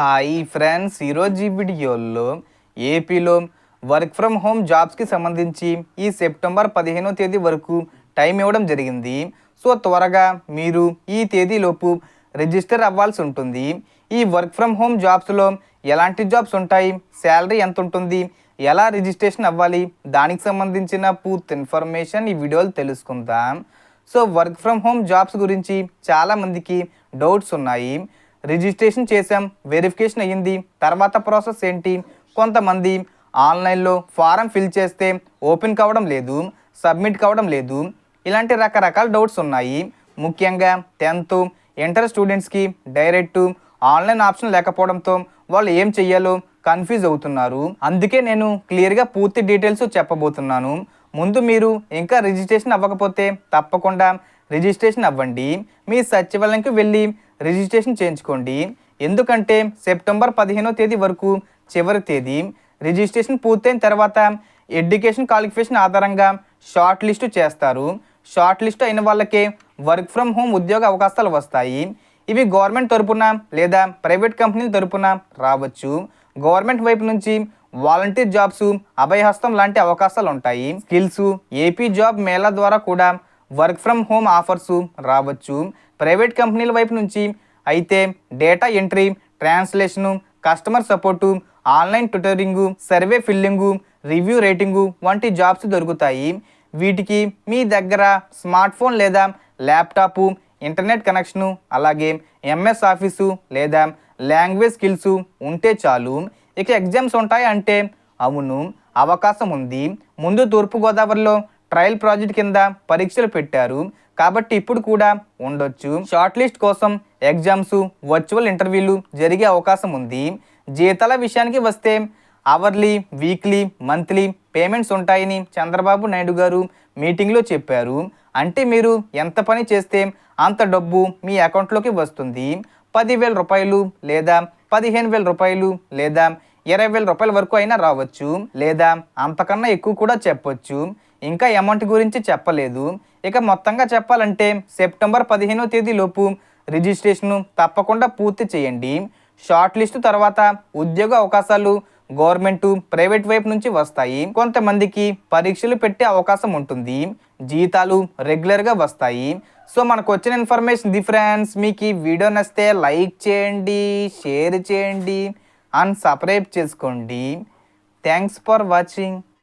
Hi friends. ఈరోజు ఈ వీడియోలో ఏపీలో వర్క్ ఫ్రమ్ హోమ్ జాబ్స్కి సంబంధించి ఈ సెప్టెంబర్ పదిహేనో తేదీ వరకు టైం ఇవ్వడం జరిగింది. సో త్వరగా మీరు ఈ తేదీలోపు రిజిస్టర్ అవ్వాల్సి ఉంటుంది. ఈ వర్క్ ఫ్రమ్ హోమ్ జాబ్స్లో ఎలాంటి జాబ్స్ ఉంటాయి? శాలరీ ఎంత ఉంటుంది? ఎలా రిజిస్ట్రేషన్ అవ్వాలి? దానికి సంబంధించిన పూర్తి ఇన్ఫర్మేషన్ ఈ వీడియోలో తెలుసుకుందాం. So work from home jobs గురించి చాలామందికి డౌట్స్ ఉన్నాయి. రిజిస్ట్రేషన్ చేసాం వెరిఫికేషన్ అయ్యింది. తర్వాత ప్రాసెస్ ఏంటి? కొంతమంది ఆన్లైన్లో ఫారం ఫిల్ చేస్తే ఓపెన్ కావడం లేదు సబ్మిట్ కావడం లేదు. ఇలాంటి రకరకాల డౌట్స్ ఉన్నాయి. ముఖ్యంగా టెన్త్ ఇంటర్ స్టూడెంట్స్కి డైరెక్ట్ ఆన్లైన్ ఆప్షన్ లేకపోవడంతో వాళ్ళు ఏం చెయ్యాలో కన్ఫ్యూజ్ అవుతున్నారు. అందుకే నేను క్లియర్గా పూర్తి డీటెయిల్స్ చెప్పబోతున్నాను. ముందు మీరు ఇంకా రిజిస్ట్రేషన్ అవ్వకపోతే తప్పకుండా రిజిస్ట్రేషన్ అవ్వండి. మీ సచివాలయంకి వెళ్ళి రిజిస్ట్రేషన్ చేయించుకోండి. ఎందుకంటే సెప్టెంబర్ పదిహేనో తేదీ వరకు చివరి తేదీ. రిజిస్ట్రేషన్ పూర్తయిన తర్వాత ఎడ్యుకేషన్ క్వాలిఫికేషన్ ఆధారంగా షార్ట్ లిస్టు చేస్తారు. షార్ట్ లిస్ట్ అయిన వాళ్ళకే వర్క్ ఫ్రమ్ హోమ్ ఉద్యోగ అవకాశాలు వస్తాయి. ఇవి గవర్నమెంట్ తరపున లేదా ప్రైవేట్ కంపెనీల తరపున రావచ్చు. గవర్నమెంట్ వైపు నుంచి వాలంటీర్ జాబ్స్ అభయహస్తం లాంటి అవకాశాలు ఉంటాయి. స్కిల్స్ ఏపీ జాబ్ మేళా ద్వారా కూడా వర్క్ ఫ్రమ్ హోమ్ ఆఫర్స్ రావచ్చు. ప్రైవేట్ కంపెనీల వైపు నుంచి అయితే data entry translation customer support online tutoring survey filling review rating వంటి జాబ్స్ దొరుకుతాయి. వీటికి మీ దగ్గర స్మార్ట్ ఫోన్ లేదా ల్యాప్టాపు ఇంటర్నెట్ కనెక్షను అలాగే ఎంఎస్ ఆఫీసు లేదా లాంగ్వేజ్ స్కిల్స్ ఉంటే చాలు. ఇక ఎగ్జామ్స్ ఉంటాయి అంటే అవును అవకాశం ఉంది. ముందు తూర్పుగోదావరిలో ట్రయల్ ప్రాజెక్ట్ కింద పరీక్షలు పెట్టారు. కాబట్టి ఇప్పుడు కూడా ఉండొచ్చు. షార్ట్ లిస్ట్ కోసం ఎగ్జామ్స్ వర్చువల్ ఇంటర్వ్యూలు జరిగే అవకాశం ఉంది. జీతాల విషయానికి వస్తే అవర్లీ వీక్లీ మంత్లీ పేమెంట్స్ ఉంటాయని చంద్రబాబు నాయుడు గారు మీటింగ్లో చెప్పారు. అంటే మీరు ఎంత పని చేస్తే అంత డబ్బు మీ అకౌంట్లోకి వస్తుంది. పదివేల రూపాయలు లేదా పదిహేను వేల రూపాయలు లేదా ఇరవై వేల రూపాయల వరకు అయినా రావచ్చు లేదా అంతకన్నా ఎక్కువ కూడా చెప్పొచ్చు. ఇంకా అమౌంట్ గురించి చెప్పలేదు. ఇక మొత్తంగా చెప్పాలంటే సెప్టెంబర్ పదిహేనో తేదీలోపు రిజిస్ట్రేషను తప్పకుండా పూర్తి చేయండి. షార్ట్ లిస్ట్ తర్వాత ఉద్యోగ అవకాశాలు గవర్నమెంట్ ప్రైవేట్ వైపు నుంచి వస్తాయి. కొంతమందికి పరీక్షలు పెట్టే అవకాశం ఉంటుంది. జీతాలు రెగ్యులర్గా వస్తాయి. సో మనకు వచ్చిన ఇన్ఫర్మేషన్ డిఫరెన్స్ మీకు ఈ వీడియో నచ్చితే లైక్ చేయండి షేర్ చేయండి అండ్ సబ్స్క్రైబ్ చేసుకోండి. Thanks for watching.